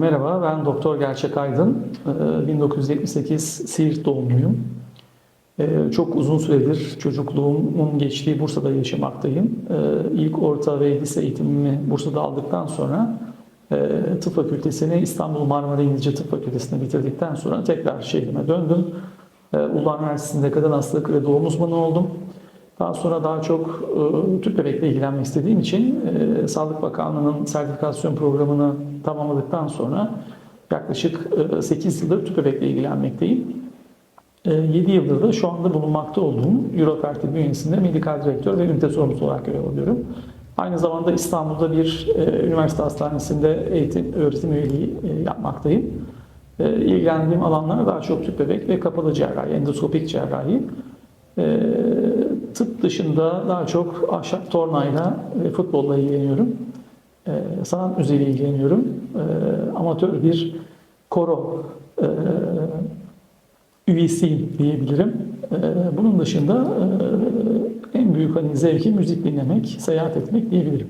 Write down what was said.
Merhaba, ben Doktor Gerçek Aydın. Ee, 1978 Siirt doğumluyum. Ee, Çok uzun süredir çocukluğumun geçtiği Bursa'da yaşamaktayım. Ee, İlk orta ve lise eğitimimi Bursa'da aldıktan sonra e, tıp fakültesini İstanbul Marmara İngilizce Tıp Fakültesini bitirdikten sonra tekrar şehrime döndüm. Ee, Uludağ Üniversitesi'nde kadın hastalık ve doğum uzmanı oldum. Daha sonra daha çok e, tüp bebekle ilgilenmek istediğim için e, Sağlık Bakanlığı'nın sertifikasyon programını tamamladıktan sonra yaklaşık e, 8 yıldır tüp bebekle ilgilenmekteyim. E, 7 yıldır da şu anda bulunmakta olduğum Eurofertil bünyesinde medikal direktör ve ünite sorumlusu olarak görev alıyorum. Aynı zamanda İstanbul'da bir e, üniversite hastanesinde eğitim, öğretim üyeliği e, yapmaktayım. E, ilgilendiğim alanlar daha çok tüp bebek ve kapalı cerrahi, endoskopik cerrahi. Dışında daha çok ahşap tornayla ve futbolla ilgileniyorum. E, sanat müziğiyle ilgileniyorum. E, amatör bir koro e, üyesiyim diyebilirim. E, bunun dışında e, en büyük hani zevki müzik dinlemek, seyahat etmek diyebilirim.